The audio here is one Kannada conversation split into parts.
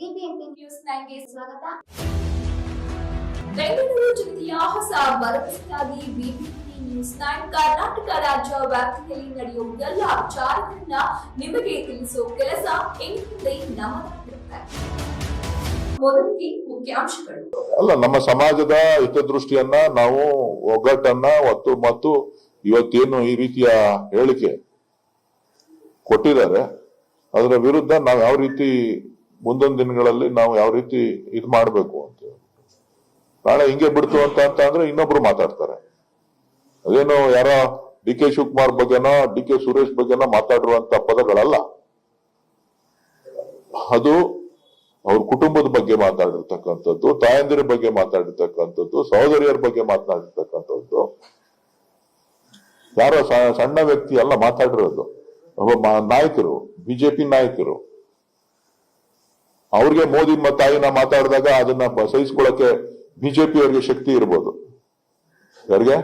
ಬಿಬಿಎಂಪಿ ನ್ಯೂಸ್ ನೈನ್ಗೆ ಸ್ವಾಗತ. ಬೆಂಗಳೂರು ಜಿಲ್ಲೆಯ ಹೊಸ ಭರವಸೆಯಾಗಿ ಬಿಬಿಎಂಪಿ ನ್ಯೂಸ್ ನೈನ್ ಕರ್ನಾಟಕ ರಾಜ್ಯ ವ್ಯಾಪ್ತಿಯಲ್ಲಿ ನಡೆಯುವ ಎಲ್ಲ ವಿಚಾರಗಳನ್ನ ನಿಮಗೆ ತಿಳಿಸುವ ಕೆಲಸ ಇನ್ಮುಂದೆ ನಮ್ಮದಾಗಿರುತ್ತೆ ಮೊದಲಿಗೆ ಮುಖ್ಯಾಂಶಗಳು. ಅಲ್ಲ ನಮ್ಮ ಸಮಾಜದ ಹಿತದೃಷ್ಟಿಯನ್ನ ನಾವು ಒಗ್ಗಟ್ಟನ್ನ ಒತ್ತು ಮತ್ತು ಇವತ್ತೇನು ಈ ರೀತಿಯ ಹೇಳಿಕೆ ಕೊಟ್ಟಿದ್ದಾರೆ ಅದರ ವಿರುದ್ಧ ನಾವು ಯಾವ ರೀತಿ ಮುಂದೊಂದು ದಿನಗಳಲ್ಲಿ ನಾವು ಯಾವ ರೀತಿ ಇದು ಮಾಡಬೇಕು ಅಂತ ನಾಳೆ ಹಿಂಗೆ ಬಿಡ್ತು ಅಂತ ಅಂತ ಅಂದ್ರೆ ಇನ್ನೊಬ್ರು ಮಾತಾಡ್ತಾರೆ. ಅದೇನು ಯಾರ ಡಿ ಕೆ ಶಿವಕುಮಾರ್ ಬಗ್ಗೆನ, ಡಿ ಕೆ ಸುರೇಶ್ ಬಗ್ಗೆನ ಮಾತಾಡಿರುವಂತ ಪದಗಳಲ್ಲ. ಅದು ಅವ್ರ ಕುಟುಂಬದ ಬಗ್ಗೆ ಮಾತಾಡಿರ್ತಕ್ಕಂಥದ್ದು, ತಾಯಂದಿರ ಬಗ್ಗೆ ಮಾತಾಡಿರ್ತಕ್ಕಂಥದ್ದು, ಸಹೋದರಿಯರ ಬಗ್ಗೆ ಮಾತನಾಡಿರ್ತಕ್ಕಂಥದ್ದು ಯಾರೋ ಸಣ್ಣ ವ್ಯಕ್ತಿ ಅಲ್ಲ ಮಾತಾಡಿರೋದು. ನಾಯಕರು, ಬಿಜೆಪಿ ನಾಯಕರು. ಅವ್ರಿಗೆ ಮೋದಿ ತಾಯಿನ ಮಾತಾಡಿದಾಗ ಅದನ್ನ ಸಹಿಸ್ಕೊಳ್ಳಕ್ಕೆ ಬಿಜೆಪಿ ಅವರಿಗೆ ಶಕ್ತಿ ಇರ್ಬೋದು. ಯಾರಿಗೆ?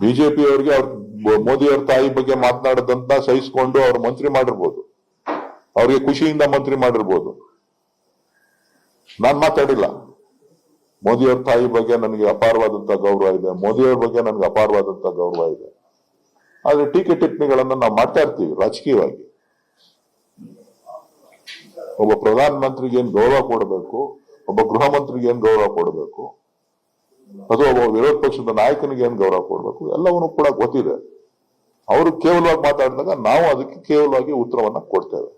ಬಿಜೆಪಿ ಅವ್ರಿಗೆ ಅವ್ರ ಮೋದಿ ಅವ್ರ ತಾಯಿ ಬಗ್ಗೆ ಮಾತನಾಡದಂತ ಸಹಿಸ್ಕೊಂಡು ಅವ್ರ ಮಂತ್ರಿ ಮಾಡಿರ್ಬೋದು. ಅವ್ರಿಗೆ ಖುಷಿಯಿಂದ ಮಂತ್ರಿ ಮಾಡಿರ್ಬೋದು. ನಾನ್ ಮಾತಾಡಿಲ್ಲ. ಮೋದಿ ಅವ್ರ ತಾಯಿ ಬಗ್ಗೆ ನನಗೆ ಅಪಾರವಾದಂತ ಗೌರವ ಇದೆ. ಮೋದಿ ಅವ್ರ ಬಗ್ಗೆ ನನಗೆ ಅಪಾರವಾದಂತ ಗೌರವ ಇದೆ. ಆದ್ರೆ ಟೀಕೆ ಟಿಪ್ಪಣಿಗಳನ್ನ ನಾವು ಮಾಡ್ತಾ ಇರ್ತೀವಿ ರಾಜಕೀಯವಾಗಿ. ಒಬ್ಬ ಪ್ರಧಾನ ಮಂತ್ರಿಗೆ ಏನ್ ಗೌರವ ಕೊಡಬೇಕು, ಒಬ್ಬ ಗೃಹ ಮಂತ್ರಿಗೆ ಏನ್ ಗೌರವ ಕೊಡಬೇಕು, ಅಥವಾ ಒಬ್ಬ ವಿರೋಧ ಪಕ್ಷದ ನಾಯಕನಿಗೆ ಏನ್ ಗೌರವ ಕೊಡಬೇಕು, ಎಲ್ಲವನ್ನೂ ಕೂಡ ಗೊತ್ತಿದೆ. ಅವರು ಕೇವಲವಾಗಿ ಮಾತಾಡಿದಾಗ ನಾವು ಅದಕ್ಕೆ ಕೇವಲವಾಗಿ ಉತ್ತರವನ್ನ ಕೊಡ್ತೇವೆ.